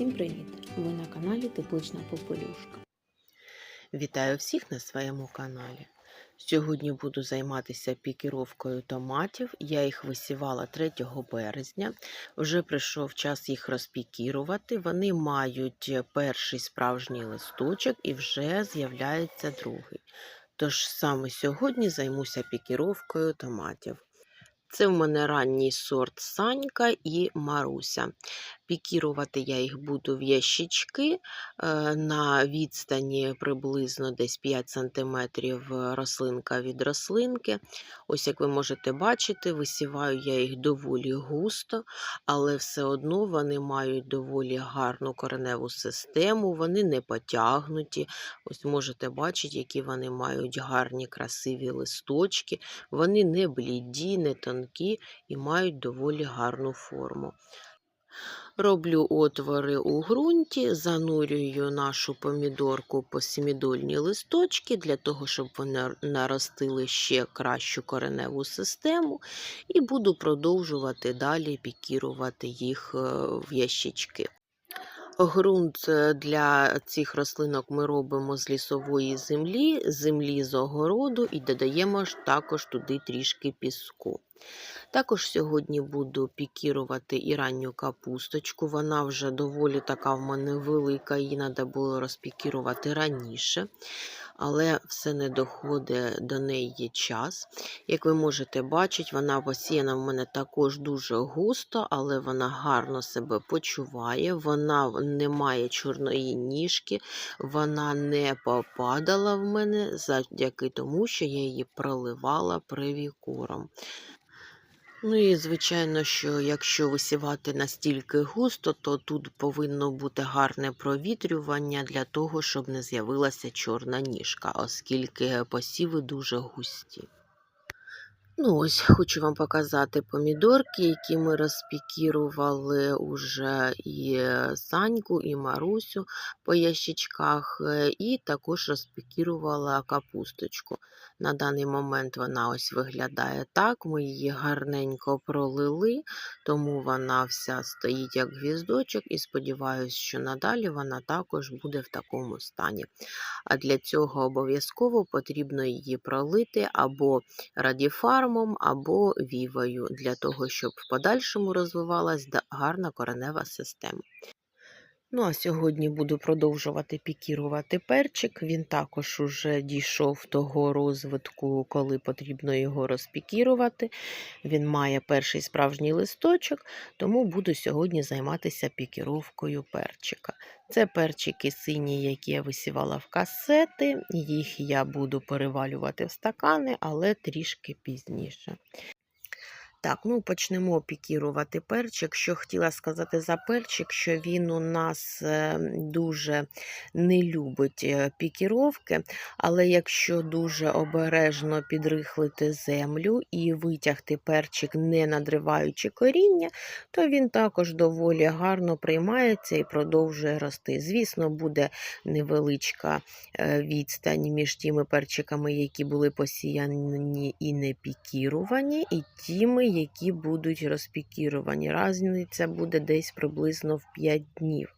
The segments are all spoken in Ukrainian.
Всім привіт! Ви на каналі Теплична Попелюшка. Вітаю всіх на своєму каналі. Сьогодні буду займатися пікіровкою томатів. Я їх висівала 3 березня. Вже прийшов час їх розпікірувати. Вони мають перший справжній листочок і вже з'являється другий. Тож саме сьогодні займуся пікіровкою томатів. Це в мене ранній сорт Санька і Маруся. Пікірувати я їх буду в ящички е, на відстані приблизно десь 5 см рослинка від рослинки. Ось, як ви можете бачити, висіваю я їх доволі густо, але все одно вони мають доволі гарну кореневу систему, вони не потягнуті. Ось можете бачити, які вони мають гарні красиві листочки. Вони не бліді, не тонкі і мають доволі гарну форму. Роблю отвори у ґрунті, занурюю нашу помідорку по сімідольні листочки для того, щоб вони наростили ще кращу кореневу систему, і буду продовжувати далі пікірувати їх е, в ящички. Грунт е, для цих рослинок ми робимо з лісової землі, землі з огороду і додаємо також туди трішки піску. Також сьогодні буду пікірувати і ранню капусточку. Вона вже доволі така в мене велика, її треба було розпікірувати раніше, але все не доходить до неї час. Як ви можете бачити, вона посіяна в мене також дуже густо, але вона гарно себе почуває, вона не має чорної ніжки, вона не попадала в мене завдяки тому, що я її проливала привікором. Ну і звичайно, що якщо висівати настільки густо, то тут повинно бути гарне провітрювання для того, щоб не з'явилася чорна ніжка, оскільки посіви дуже густі. Ну, ось хочу вам показати помідорки, які ми розпікірували уже і Саньку, і Марусю по ящичках, е, і також розпікірувала капусточку. На даний момент вона ось виглядає так. Ми її гарненько пролили, тому вона вся стоїть як гвіздочок, і сподіваюся, що надалі вона також буде в такому стані. А для цього обов'язково потрібно її пролити або радіфармом, або вівою, для того, щоб в подальшому розвивалась гарна коренева система. Ну, а сьогодні буду продовжувати пікірувати перчик. Він також уже дійшов того розвитку, коли потрібно його розпікірувати. Він має перший справжній листочок, тому буду сьогодні займатися пікіровкою перчика. Це перчики сині, які я висівала в касети. Їх я буду перевалювати в стакани, але трішки пізніше. Так, ну почнемо пікірувати перчик. Що хотіла сказати за перчик, що він у нас е, дуже не любить е, пікіровки, але якщо дуже обережно підрихлити землю і витягти перчик, не надриваючи коріння, то він також доволі гарно приймається і продовжує рости. Звісно, буде невеличка е, відстань між тими перчиками, які були посіяні і не пікірувані, і тими, які будуть розпікіровані. Разниця буде десь приблизно в 5 днів.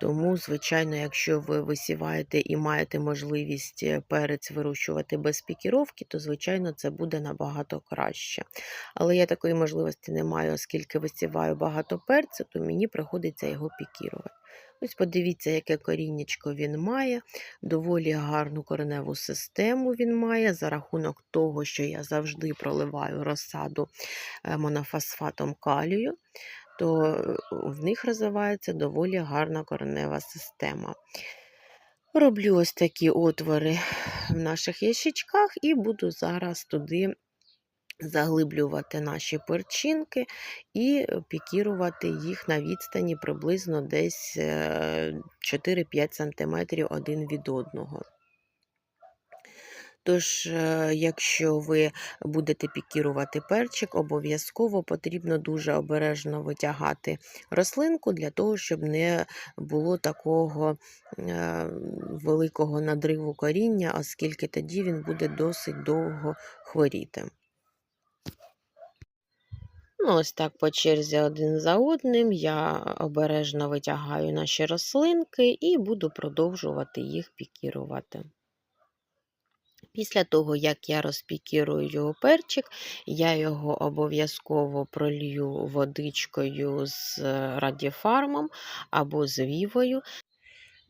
Тому, звичайно, якщо ви висіваєте і маєте можливість е, перець вирощувати без пікіровки, то, звичайно, це буде набагато краще. Але я такої можливості не маю, оскільки висіваю багато перцю, то мені приходиться його пікірувати. Ось подивіться, яке коріннячко він має, доволі гарну кореневу систему він має, за рахунок того, що я завжди проливаю розсаду е, монофосфатом калію, то е, в них розвивається доволі гарна коренева система. Роблю ось такі отвори в наших ящичках і буду зараз туди заглиблювати наші перчинки і пікірувати їх на відстані приблизно десь 4-5 е, см один від одного. Тож, е, якщо ви будете пікірувати перчик, обов'язково потрібно дуже обережно витягати рослинку для того, щоб не було такого е, великого надриву коріння, оскільки тоді він буде досить довго хворіти. Ну, ось так по черзі один за одним я обережно витягаю наші рослинки і буду продовжувати їх пікірувати. Після того, як я розпікірую перчик, я його обов'язково пролью водичкою з радіфармом або з вівою,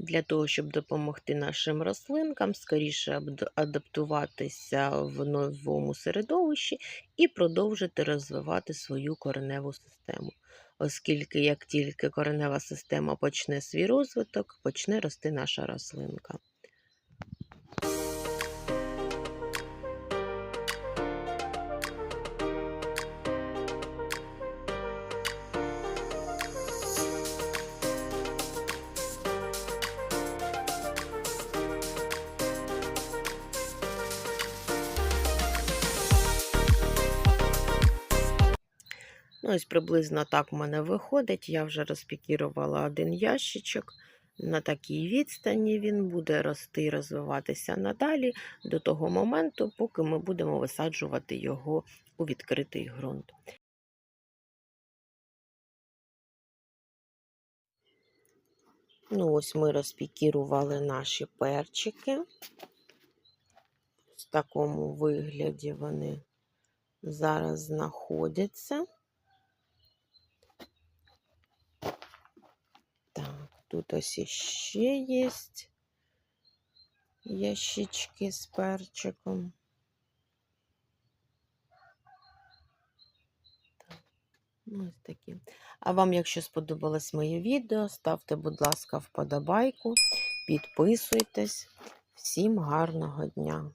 для того, щоб допомогти нашим рослинкам скоріше адаптуватися в новому середовищі і продовжити розвивати свою кореневу систему. Оскільки як тільки коренева система почне свій розвиток, почне рости наша рослинка. Ну, ось приблизно так в мене виходить. Я вже розпікірувала один ящичок. На такій відстані він буде рости і розвиватися надалі до того моменту, поки ми будемо висаджувати його у відкритий ґрунт. Ну, ось ми розпікірували наші перчики. В такому вигляді вони зараз знаходяться. Так, тут ось іще є ящички з перчиком. Ну, ось такі. А вам, якщо сподобалось моє відео, ставте, будь ласка, вподобайку, підписуйтесь. Всім гарного дня!